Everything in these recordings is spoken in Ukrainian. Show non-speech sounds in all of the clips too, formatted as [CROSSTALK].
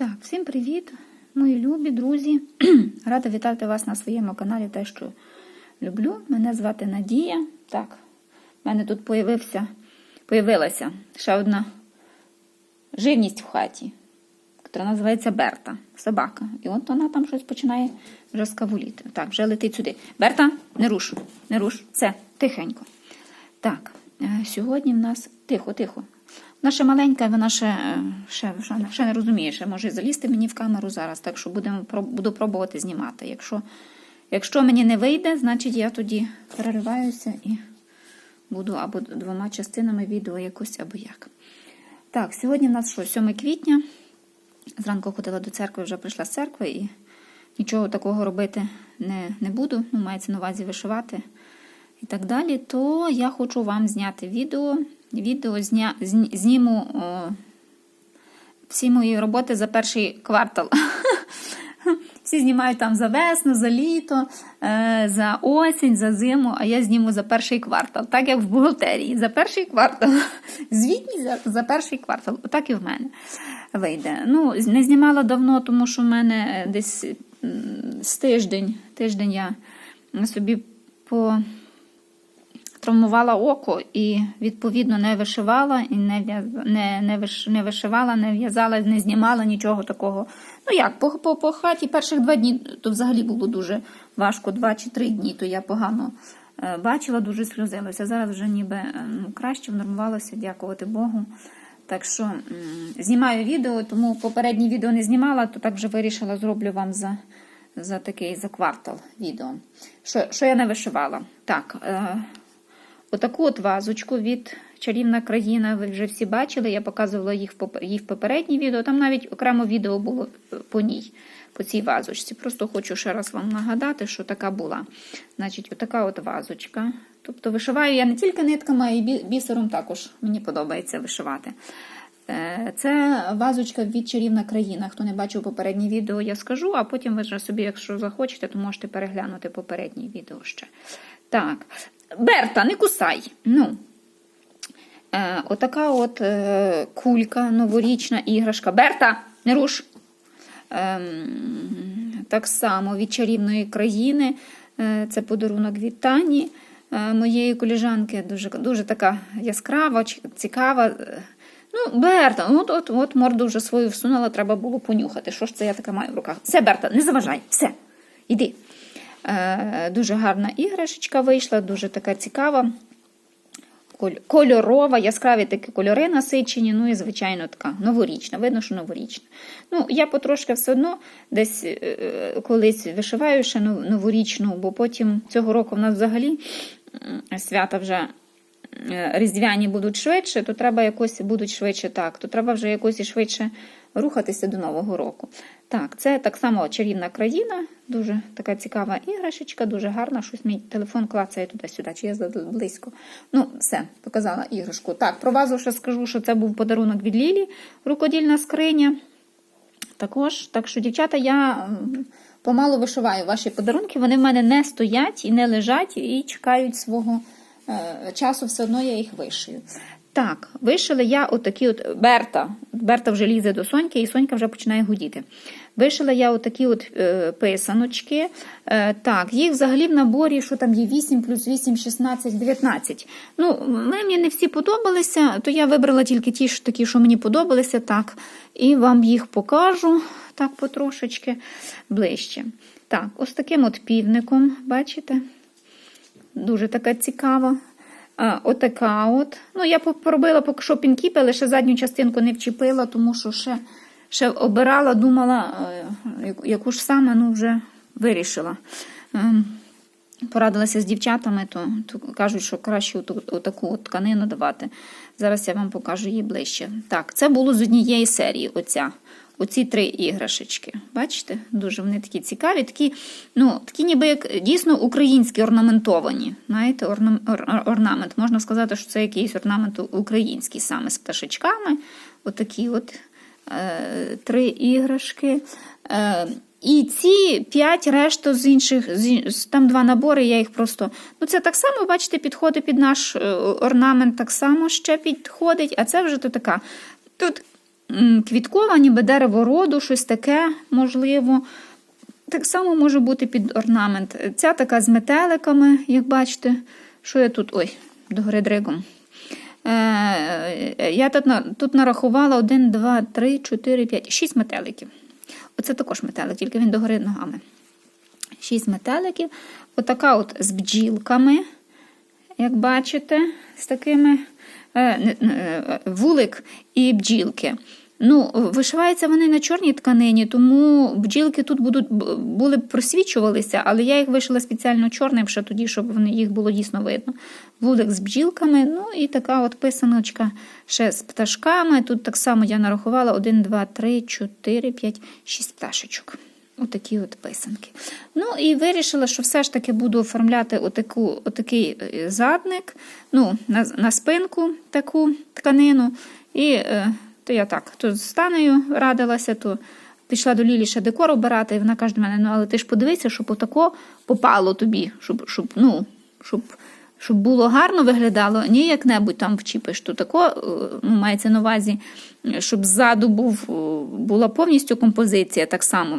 Так, всім привіт, мої любі друзі. [CLEARS THROAT] Рада вітати вас на своєму каналі Те, що люблю. Мене звати Надія. Так, в мене тут появився, появилася ще одна живність в хаті, яка називається Берта, собака. І от вона там щось починає вже скавуліти. Так, вже летить сюди. Берта, не руш, не руш. Все, тихенько. Так, е, сьогодні в нас тихо, тихо. Ще маленька, вона ще, е, ще, ще, не- розуміє, ще може залізти мені в камеру зараз, так що будемо, буду пробувати знімати. Якщо, якщо мені не вийде, значить я тоді перериваюся і буду або двома частинами відео якось, або як. Так, сьогодні в нас що, 7 квітня. Зранку ходила до церкви, вже прийшла з церкви і нічого такого робити не, не буду. Ну, мається на увазі вишивати і так далі, то я хочу вам зняти відео. Відео зня, зніму о, всі мої роботи за перший квартал. [LAUGHS] Всі знімають там за весну, за літо, е, за осінь, за зиму, а я зніму за перший квартал, так як в бухгалтерії. За перший квартал. [LAUGHS] Звітність за, за перший квартал. Отак і в мене вийде. Ну, не знімала давно, тому що в мене десь з тиждень, тиждень я собі по травмувала око і, відповідно, не вишивала, і не, не, не, виш, не вишивала, не в'язала, не знімала нічого такого. Ну як, по, по, по хаті перших два дні то взагалі було дуже важко, два чи три дні, то я погано е, бачила, дуже сльозилася. Зараз вже ніби е, ну, краще внормувалося, дякувати Богу. Так що знімаю відео, тому попереднє відео не знімала, то так вже вирішила, зроблю вам за, за такий за квартал відео. Що, що я не вишивала? Так, е, Отаку от вазочку від Чарівна країна, ви вже всі бачили. Я показувала їх в поп- її в попередній відео. Там навіть окремо відео було е, по ній, по цій вазочці. Просто хочу ще раз вам нагадати, що така була. Значить, отака от вазочка. Тобто вишиваю я не тільки нитками, а й бісером також мені подобається вишивати. Е, Це вазочка від Чарівна країна. Хто не бачив попереднє відео, я скажу, а потім ви вже собі, якщо захочете, то можете переглянути попереднє відео ще. Так, Берта, не кусай. Ну, е, отака от е, кулька, новорічна іграшка. Берта, не руш. Ем, так само від чарівної країни. Е, Це подарунок від Тані, е, моєї коліжанки. Дуже, дуже така яскрава, цікава. Е, Ну, Берта, от, от, от морду вже свою всунула, треба було понюхати. Що ж це я така маю в руках? Все, Берта, не заважай, все, іди. Е, Дуже гарна іграшечка вийшла, дуже така цікава. Кольорова, яскраві такі кольори насичені, ну і, звичайно, така новорічна. Видно, що новорічна. Ну, я потрошки все одно десь е, колись вишиваю ще новорічну, бо потім цього року в нас взагалі свята вже е, різдвяні будуть швидше, то треба якось будуть швидше так, то треба вже якось і швидше рухатися до Нового року. Так, це так само чарівна країна, дуже така цікава іграшечка, дуже гарна. Щось мій телефон клацає туди-сюди, чи я близько. Ну, все, показала іграшку. Так, про вазу ще скажу, що це був подарунок від Лілі, рукодільна скриня. Також, так що, дівчата, я помалу вишиваю ваші подарунки. Вони в мене не стоять і не лежать, і чекають свого е, часу, все одно я їх вишию. Так, вишила я отакі от Берта. Берта вже лізе до Соньки, і Сонька вже починає гудіти. Вишила я отакі от е, писаночки. Е, так, їх взагалі в наборі, що там є 8 плюс 8, 16, 19. Ну, мені не всі подобалися, то я вибрала тільки ті ж такі, що мені подобалися, так. І вам їх покажу так потрошечки ближче. Так, ось таким от півником, бачите? Дуже така цікава. Отака от. Ну, я по- поробила поки що пінкіпи, лише задню частинку не вчепила, тому що ще, ще обирала, думала, е, яку- ж саме ну, вже вирішила. Ем, Порадилася з дівчатами, то, то кажуть, що краще отаку от тканину давати. Зараз я вам покажу її ближче. Так, це було з однієї серії. Оця. Оці три іграшечки. Бачите? Дуже вони такі цікаві, такі, ну, такі ніби як дійсно українські орнаментовані. Знаєте, орнам- ор- ор- орнамент. Можна сказати, що це якийсь орнамент український саме з пташечками. Отакі от три іграшки. Е, і ці п'ять решту з інших, там два набори, я їх просто. Ну, це так само, бачите, підходить під наш е, орнамент, так само ще підходить, а це вже то така. Тут квіткова, ніби дерево роду, щось таке можливо. Так само може бути під орнамент. Ця така з метеликами, як бачите, що я тут. Ой, догори дригом. Е, я тут, тут нарахувала 1, 2, 3, 4, 5, 6 метеликів. Оце також метелик, тільки він догори ногами. 6 метеликів. Отака от з бджілками, як бачите, з такими е, е, вулик і бджілки. Ну, вишиваються вони на чорній тканині, тому бджілки тут будуть, були б просвічувалися, але я їх вишила спеціально чорним, ще тоді, щоб вони, їх було дійсно видно. Вулик з бджілками, ну і така от писаночка ще з пташками. Тут так само я нарахувала 1, 2, 3, 4, 5, 6 пташечок. Отакі от писанки. Ну і вирішила, що все ж таки буду оформляти отаку, отакий е, задник, ну, на, на спинку таку тканину. І е, то я так, то з Танею радилася, то пішла до Лілі ще декор обирати, і вона каже до мене: ну але ти ж подивися, щоб отако попало тобі, щоб, щоб, ну, щоб, щоб було гарно виглядало, не як-небудь там вчіпиш. То тако е, ну, мається на увазі, щоб ззаду був, е, була повністю композиція так само.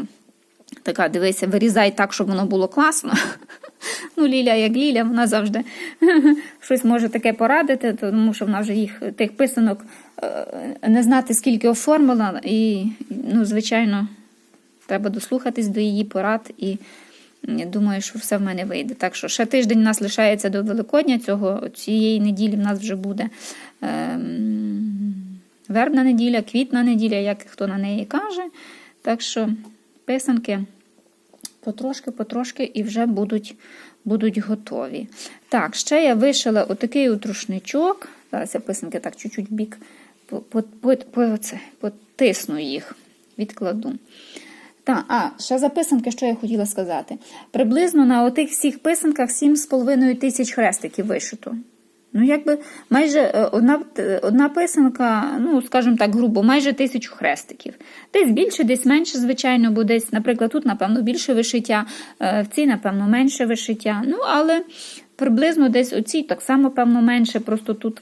Така, дивися, вирізай так, щоб воно було класно. [LAUGHS] Ну, Ліля, як Ліля, вона завжди [LAUGHS] щось може таке порадити, тому що вона вже їх тих писанок е, не знати, скільки оформила, і, ну, звичайно, треба дослухатись до її порад, і думаю, що все в мене вийде. Так що ще тиждень у нас лишається до Великодня, цього цієї неділі в нас вже буде. ем, Вербна неділя, квітна неділя, як хто на неї каже. Так що писанки потрошки-потрошки і вже будуть, будуть готові. Так, ще я вишила отакий от рушничок. Зараз я писанки так чуть-чуть бік по, по, по, це, потисну їх, відкладу. Так, а, ще за писанки, що я хотіла сказати. Приблизно на отих всіх писанках 7,5 тисяч хрестиків вишито. Ну, якби майже е, одна, е, одна писанка, ну, скажімо так, грубо, майже тисячу хрестиків. Десь більше, десь менше, звичайно, бо десь, наприклад, тут, напевно, більше вишиття, е, в цій, напевно, менше вишиття. Ну, але приблизно десь у цій так само, певно, менше, просто тут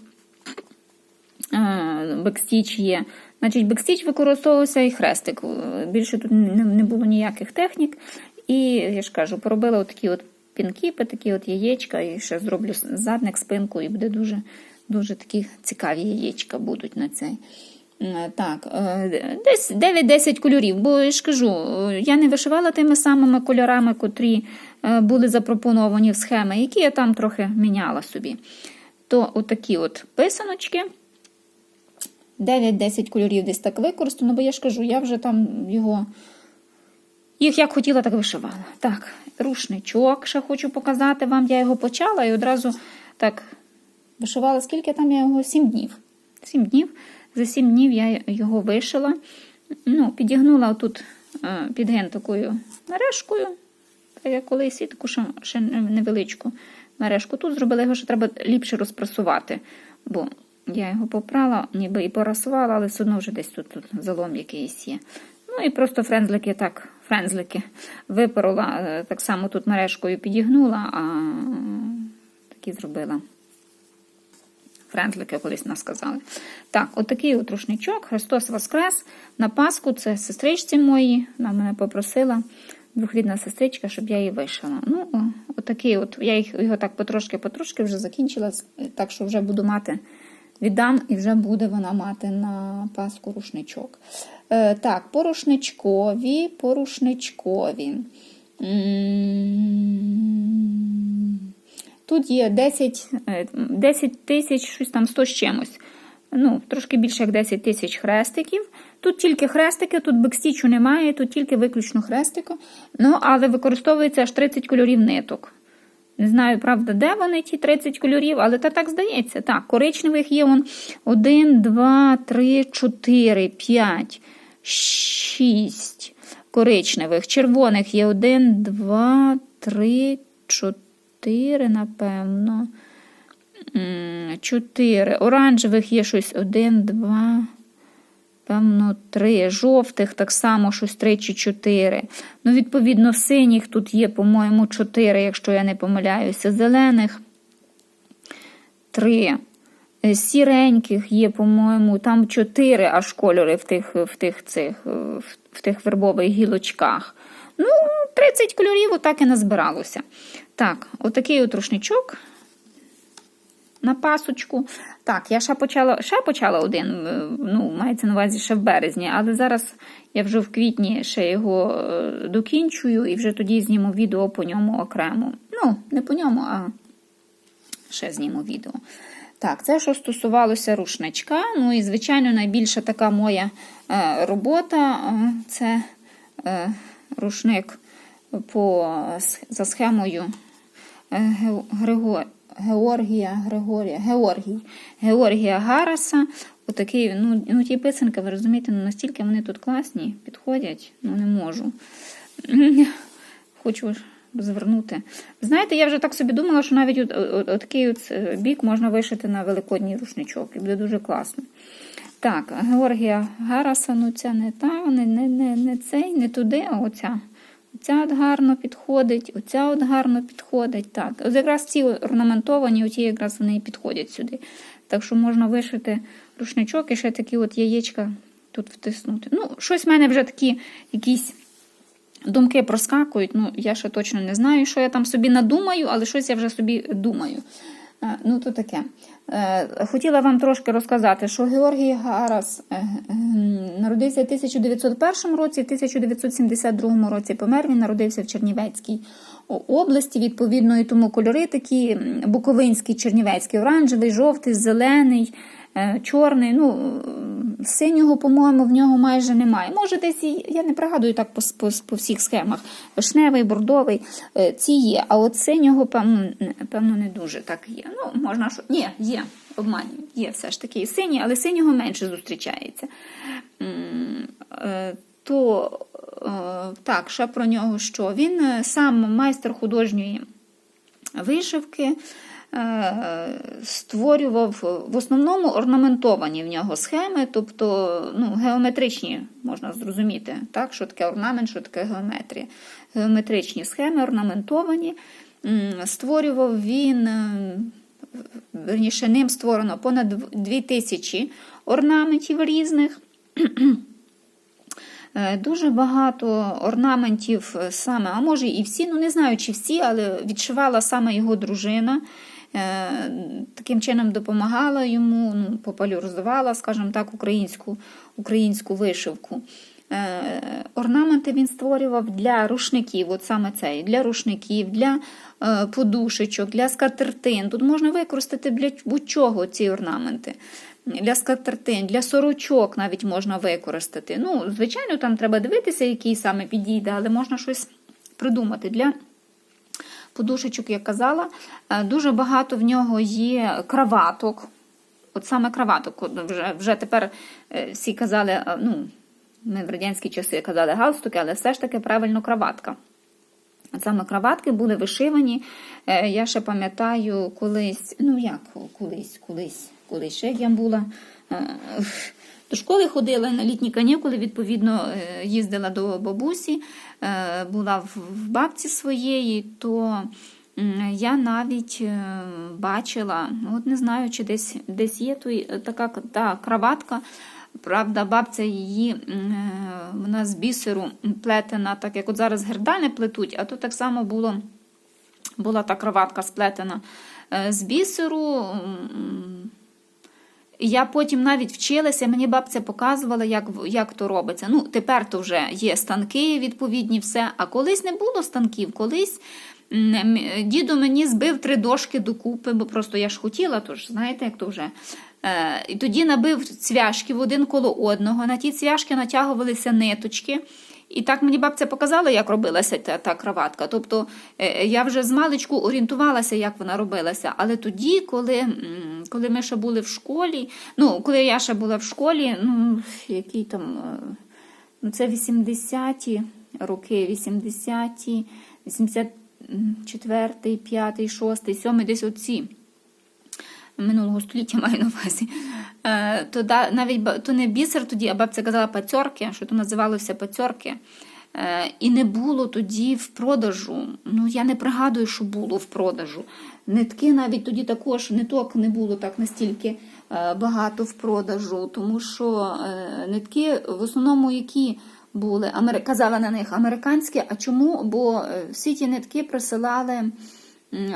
бекстіч є. Значить, бекстіч використовувався і хрестик. Більше тут не, було ніяких технік. І, я ж кажу, поробила отакі от пінкіпи, такі от яєчка, і ще зроблю задник, спинку, і буде дуже, дуже такі цікаві яєчка будуть на цей. Так, е, десь 9-10 кольорів, бо я ж кажу, е, я не вишивала тими самими кольорами, котрі е, були запропоновані в схеми, які я там трохи міняла собі. То отакі от писаночки. 9-10 кольорів десь так використано, бо я ж кажу, я вже там його. Їх як хотіла, так вишивала. Так, рушничок ще хочу показати вам. Я його почала і одразу так вишивала, скільки там я його? 7 днів. 7 днів. За 7 днів я його вишила. Ну, підігнула тут е, підген такою мережкою. Та я колись і таку ще, ще невеличку мережку. Тут зробила його, що треба ліпше розпрасувати, бо я його попрала, ніби і порасувала, але все одно вже десь тут, тут залом якийсь є. Ну і просто френзлики так, френзлики випорола, е, так само тут мережкою підігнула, а такі зробила. Френзлики колись нас сказали. Так, отакий от рушничок, Христос Воскрес. На Пасху це сестричці мої. Вона мене попросила, двохрідна сестричка, щоб я її вишила. Ну, отакий от, я їх, його так потрошки-потрошки вже закінчила, так що вже буду мати, віддам, і вже буде вона мати на Пасху рушничок. Е, так, по рушничкові, по рушничкові. М, Тут є 10, е, 10 тисяч, щось там 100 з чимось. Ну, трошки більше як 10 тисяч хрестиків. Тут тільки хрестики, тут бекстічу немає, тут тільки виключно хрестика. Ну, але використовується аж 30 кольорів ниток. Не знаю, правда, де вони, ті 30 кольорів, але та так здається. Так, коричневих є он 1, 2, 3, 4, 5, 6 коричневих. Червоних є 1, 2, 3, 4, напевно. 4. Оранжевих є щось 1, 2, певно, 3. Жовтих так само щось 3 чи 4. Ну, відповідно, синіх тут є, по-моєму, 4, якщо я не помиляюся. Зелених 3. Е, сіреньких є, по-моєму, там чотири аж кольори в тих, в тих, цих, е, в- тих вербових гілочках. Ну, 30 кольорів отак і назбиралося. Так, отакий от рушничок на пасочку. Так, я ще почала, ще почала один, е, ну, мається на увазі ще в березні, але зараз я вже в квітні ще його докінчую і вже тоді зніму відео по ньому окремо. Ну, не по ньому, а ще зніму відео. Так, це що стосувалося рушничка. Ну і, звичайно, найбільша така моя е, робота е, це е, рушник по, за схемою Ге- Георгія, Григорія, Георгій, Георгія Гараса. Отакий, ну, ну ті писанки, ви розумієте, ну настільки вони тут класні, підходять, ну не можу. Хочу звернути. Знаєте, я вже так собі думала, що навіть от, от, от такий от е, бік можна вишити на великодній рушничок, і буде дуже класно. Так, Георгія Гараса, ну ця не та, не, не, не, не цей, не туди, а оця. Оця от гарно підходить, оця от гарно підходить. Так, от якраз ці орнаментовані, оті якраз вони і підходять сюди. Так що можна вишити рушничок і ще такі от яєчка тут втиснути. Ну, щось в мене вже такі якісь думки проскакують. Ну, я ще точно не знаю, що я там собі надумаю, але щось я вже собі думаю. Е, Ну, то таке. Е, Хотіла вам трошки розказати, що Георгій Гарас е, народився в 1901 році, в 1972 році помер. Він народився в Чернівецькій області. Відповідно, і тому кольори такі м, буковинський, чернівецький, оранжевий, жовтий, зелений, чорний. Ну, е, синього, по-моєму, в нього майже немає. Може, десь я не пригадую так по, по, по всіх схемах. Вишневий, бордовий, е, ці є. А от синього, певно, не- дуже так є. Ну, можна що. Ні, є, обманюю, є все ж таки синій, але синього менше зустрічається. Е, То е, так, ще про нього що? Він е, сам майстер художньої вишивки. Е, Створював в основному орнаментовані в нього схеми, тобто ну, геометричні, можна зрозуміти, так, що таке орнамент, що таке геометрія. Геометричні схеми орнаментовані. Створював він, е, верніше, ним створено понад 2000 орнаментів різних. Е, Дуже багато орнаментів саме, а може і всі, ну не знаю, чи всі, але відшивала саме його дружина. Е, Таким чином допомагала йому, ну, популяризувала, скажімо так, українську, українську вишивку. Е, Орнаменти він створював для рушників, от саме цей, для рушників, для е, подушечок, для скатертин. Тут можна використати для будь-чого ці орнаменти. Для скатертин, для сорочок навіть можна використати. Ну, звичайно, там треба дивитися, який саме підійде, але можна щось придумати. Для подушечок, як казала, е, дуже багато в нього є краваток. От саме краваток. Вже, вже тепер е, всі казали, е, ну, ми в радянські часи казали галстуки, але все ж таки правильно краватка. От Саме краватки були вишивані. Я ще пам'ятаю колись, ну як колись, колись, колись ще я була. До школи ходила на літні канікули, відповідно, е, їздила до бабусі, е, була в бабці своєї, то я навіть е, бачила, ну, от не знаю, чи десь, десь є той, така та краватка. Правда, бабця її вона з бісеру плетена, так як от зараз гердани плетуть, а то так само було, була та кроватка сплетена з бісеру. Я потім навіть вчилася, мені бабця показувала, як, як то робиться. Ну, тепер то вже є станки, відповідні, все. А колись не було станків, колись м, мені збив три дошки докупи, бо просто я ж хотіла, тож знаєте, як то вже. Е, і тоді набив цвяшки в один коло одного. На ті цвяшки натягувалися ниточки. І так мені бабця показала, як робилася та, та краватка. Тобто е, я вже з маличку орієнтувалася, як вона робилася. Але тоді, коли, коли ми ще були в школі, ну, коли я ще була в школі, ну, який там, е, ну, це 80-ті роки, 80-ті, 84-й, 5-й, 6-й, 7-й, десь оці минулого століття маю на увазі. Е, то да, навіть то не бісер тоді, а бабця казала пацьорки, що то називалося пацьорки. Е, І не було тоді в продажу. Ну, я не пригадую, що було в продажу. Нитки навіть тоді також ниток не було так настільки е, багато в продажу, тому що нитки в основному які були, казала на них американські. А чому? Бо всі ті нитки присилали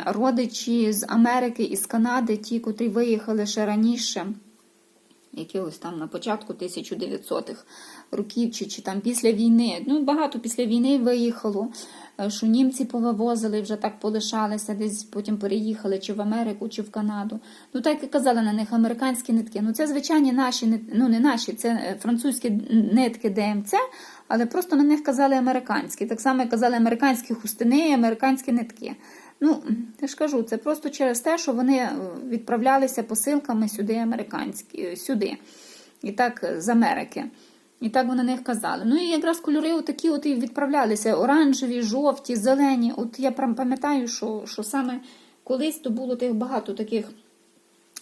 родичі з Америки і з Канади, ті, котрі виїхали ще раніше якихось там на початку 1900-х років, чи, чи там після війни. Ну, багато після війни виїхало, е, що німці повивозили, вже так полишалися, десь потім переїхали чи в Америку, чи в Канаду. Ну, так і казали на них американські нитки. Ну, це звичайні наші, ну не наші, це е, французькі нитки ДМЦ, але просто на них казали американські. Так само казали американські хустини і американські нитки. Ну, я ж кажу, це просто через те, що вони е, відправлялися посилками сюди американські, е, сюди. І так е, з Америки. І так вони на них казали. Ну і якраз кольори отакі от і відправлялися: оранжеві, жовті, зелені. От я пам'ятаю, що, що саме колись то було тих багато таких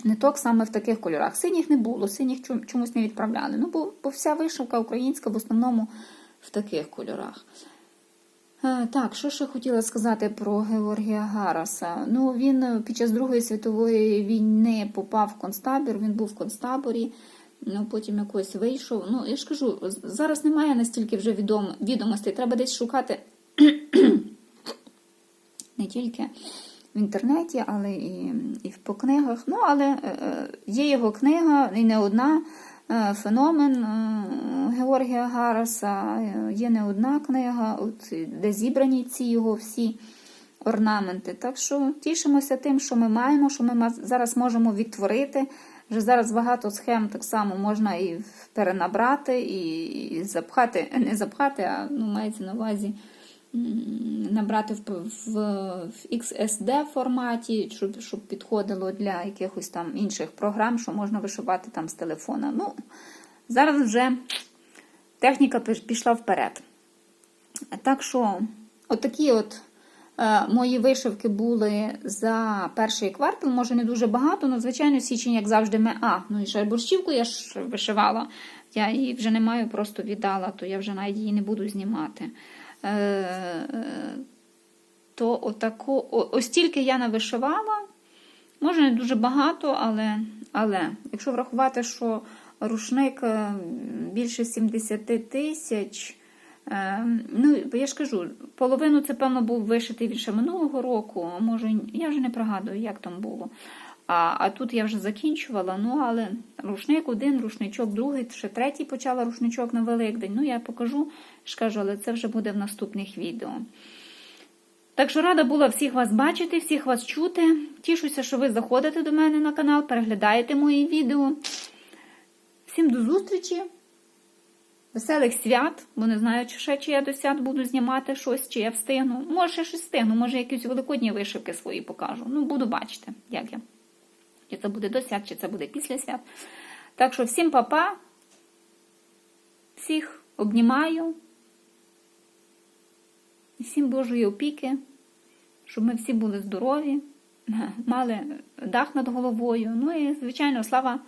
ниток саме в таких кольорах. Синіх не було, синіх чомусь не відправляли. Ну, бо, бо вся вишивка українська в основному в таких кольорах. Е, Так, що ще хотіла сказати про Георгія Гараса? Ну, він е, під час Другої світової війни попав в концтабір, він був в концтаборі, ну, потім якось вийшов. Ну, я ж кажу, зараз немає настільки вже відом, відомостей, треба десь шукати [CLEARS THROAT] не тільки в інтернеті, але і, і по книгах. Ну, але е, є його книга, і не одна. Е, Феномен е, Георгія Гараса. Е, Є не одна книга, от, де зібрані ці його всі орнаменти. Так що тішимося тим, що ми маємо, що ми зараз можемо відтворити. Вже зараз багато схем так само можна і перенабрати, і, запхати, [LAUGHS] не запхати, а ну, мається на увазі набрати в, XSD форматі, щоб, щоб підходило для якихось там інших програм, що можна вишивати там з телефона. Ну, зараз вже техніка пішла вперед. Так що, отакі от е, мої вишивки були за перший квартал, може не дуже багато, але звичайно січень, як завжди, ми. А, ну і ще борщівку я ж вишивала. Я її вже не маю, просто віддала, то я вже навіть її не буду знімати. Е, то отако, о- ось тільки я навишивала. Може, не дуже багато, але, але якщо врахувати, що рушник е, більше 70 тисяч, е, ну, я ж кажу, половину це, певно, був вишитий ще минулого року, а може, я вже не пригадую, як там було. А, а тут я вже закінчувала, ну, але рушник один, рушничок другий, ще третій почала рушничок на Великдень. Ну, я покажу, ж кажу, але це вже буде в наступних відео. Так що рада була всіх вас бачити, всіх вас чути. Тішуся, що ви заходите до мене на канал, переглядаєте мої відео. Всім до зустрічі, веселих свят, бо не знаю, чи ще чи я до свят буду знімати щось, чи я встигну. Може, я щось встигну, може, якісь великодні вишивки свої покажу. Ну, буду бачити, як я. Чи це буде до свят, чи це буде після свят. Так що всім па-па, всіх обнімаю. І всім Божої опіки, щоб ми всі були здорові, [LAUGHS] мали дах над головою. Ну і, звичайно, слава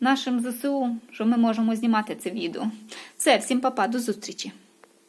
нашим ЗСУ, що ми можемо знімати це відео. Все, всім па-па, до зустрічі!